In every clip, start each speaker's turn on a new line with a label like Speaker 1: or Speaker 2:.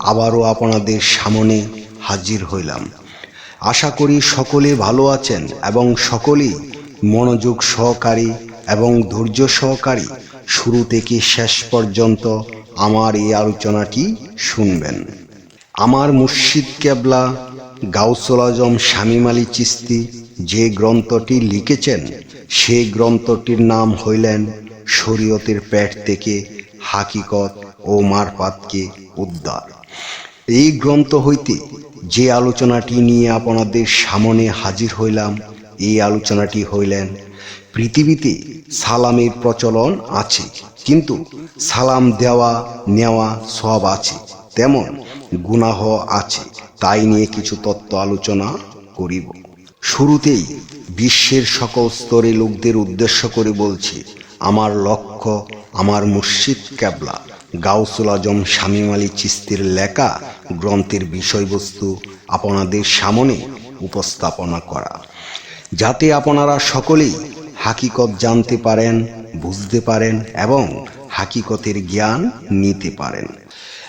Speaker 1: আবারও আপনাদের সামনে হাজির হইলাম। আশা করি সকলে ভালো আছেন এবং সকলেই মনোযোগ সহকারী এবং ধৈর্য সহকারী শুরু থেকে শেষ পর্যন্ত আমার এই আলোচনাটি শুনবেন। আমার মুর্শিদ কেবলা গাউসুল আজম শামীম আলী চিস্তি যে গ্রন্থটি লিখেছেন সেই গ্রন্থটির নাম হইলেন শরীয়তের পেট থেকে হাকিকত ও মারপাতকে উদ্ধার। এই গ্রন্থ হইতে যে আলোচনাটি নিয়ে আপনাদের সামনে হাজির হইলাম, এই আলোচনাটি হইলেন, পৃথিবীতে সালামের প্রচলন আছে, কিন্তু সালাম দেওয়া, নেওয়া সব আছে, তেমন গুনাহ আছে, তাই নিয়ে কিছু তত্ত্ব আলোচনা করিব। শুরুতেই বিশ্বের সকল স্তরে লোকদের উদ্দেশ্য করে বলছি, আমার লক্ষ্য, আমার মুর্শিদ ক্যাবলা গাউসুল আজম, শামীম আলী চিস্তির লেখা গ্রন্থের বিষয়বস্তু আপনাদের সামনে উপস্থাপনা করা। যাতে আপনারা সকলেই হাকিকত জানতে পারেন, বুঝতে পারেন এবং হাকিকতের জ্ঞান নিতে পারেন।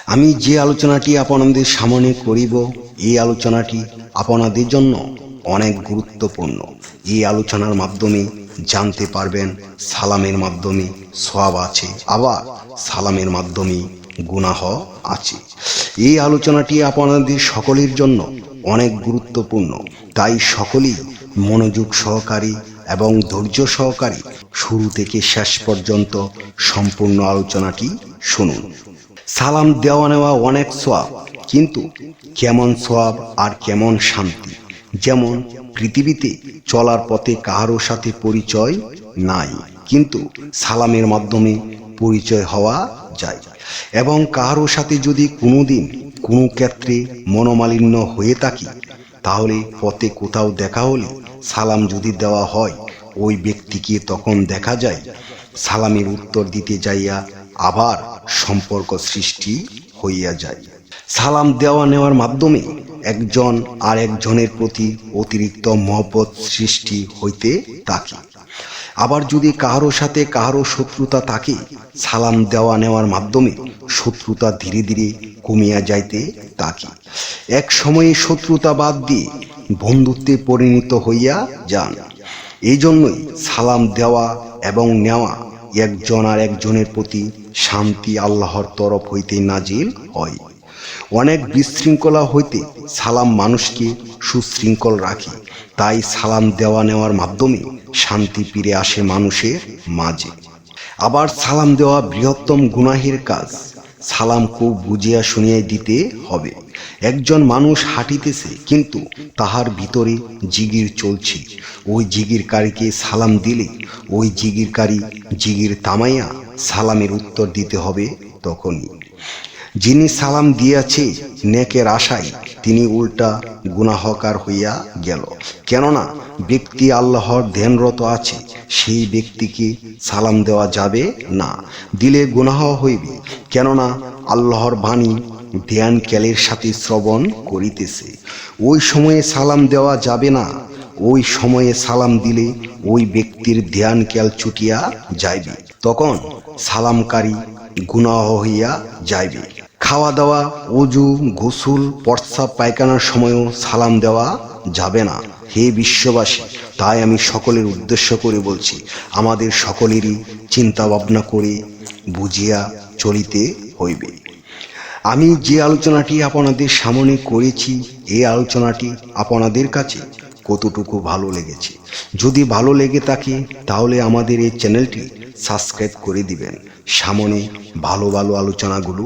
Speaker 1: আমি যে আলোচনাটি আপনাদের সামনে করিব, এই আলোচনাটি আপনাদের জন্য অনেক গুরুত্বপূর্ণ। এই আলোচনার মাধ্যমে জানতে পারবেন সালামের মাধ্যমে সব আছে, আবার সালামের মাধ্যমে গুনাহ আছে। এই আলোচনাটি আপনাদের সকলের জন্য অনেক গুরুত্বপূর্ণ। তাই সকলেই মনোযোগ সহকারী এবং ধৈর্য সহকারী শুরু থেকে শেষ পর্যন্ত সম্পূর্ণ আলোচনাটি শুনুন। সালাম দেওয়া নেওয়া অনেক সোয়াব কিন্তু কেমন সোয়াব আর কেমন শান্তি? যেমন পৃথিবীতে চলার পথে কাহারও সাথে পরিচয় নাই, কিন্তু সালামের মাধ্যমে পরিচয় হওয়া যায়। এবং কাহারও সাথে যদি কোনোদিন কোনো ক্ষেত্রে মনোমালিন্য হয়ে থাকি, তাহলে পথে কোথাও দেখা হলে সালাম যদি দেওয়া হয়, ওই ব্যক্তিকে তখন দেখা যায়। সালামের উত্তর দিতে যাইয়া আবার সম্পর্ক সৃষ্টি হইয়া যায়। সালাম দেওয়া নেওয়ার মাধ্যমে একজন আর একজনের প্রতি অতিরিক্ত মহব্বত সৃষ্টি হইতে থাকে আবার যদি কাহারো সাথে কাহারো শত্রুতা থাকে, সালাম দেওয়া নেওয়ার মাধ্যমে শত্রুতা ধীরে ধীরে কমিয়া যাইতে থাকে এক সময়ে শত্রুতা বাদ দিয়ে বন্ধুত্বে পরিণত হইয়া যান। এই জন্যই সালাম দেওয়া এবং নেওয়া একজন আর একজনের প্রতি শান্তি আল্লাহর তরফ হইতে নাজিল হয়। অনেক বিশৃঙ্খলা হইতে সালাম মানুষকে সুশৃঙ্খল রাখে। তাই সালাম দেওয়া নেওয়ার মাধ্যমে শান্তি ফিরে আসে মানুষের মাঝে। আবার সালাম দেওয়া বৃহত্তম গুনাহের কাজ। সালাম খুব বুঝিয়া শুনিয়ে দিতে হবে। একজন মানুষ হাঁটিতেছে, কিন্তু তাহার ভিতরে জিগির চলছে। ওই জিগিরকারীকে সালাম দিলে, ওই জিগিরকারী জিগির তামাইয়া সালামের উত্তর দিতে হবে তখনই। যিনি সালাম দিয়াছে নেকের আশায়, তিনি উল্টা গুনাহকার হইয়া গেল। কেননা ব্যক্তি আল্লাহর ধ্যানরত আছে, সেই ব্যক্তিকে সালাম দেওয়া যাবে না, দিলে গুনাহ হইবে। কেননা আল্লাহর বাণী ধ্যান ক্যালের সাথে শ্রবণ করিতেছে। ওই সময়ে সালাম দেওয়া যাবে না, ওই সময়ে সালাম দিলে ওই ব্যক্তির ধ্যান ক্যাল ছুটিয়া যাইবে। তখন সালামকারী গুনাহ হইয়া যাইবে। খাওয়া দাওয়া অজু গোসল প্রস্রাব পায়খানার সময়ও সালাম দেওয়া যাবে না। হে বিশ্ববাসী, তাই আমি সকলের উদ্দেশ্য করে বলছি, আমাদের সকলেরই চিন্তা ভাবনা করে বুঝিয়া চলিতে হইবে। আমি যে আলোচনাটি আপনাদের সামনে করেছি এই আলোচনাটি আপনাদের কাছে কতটুকু ভালো লেগেছে? যদি ভালো লেগে থাকে, তাহলে আমাদের এই চ্যানেলটি সাবস্ক্রাইব করে দিবেন। সামনে ভালো ভালো আলোচনাগুলো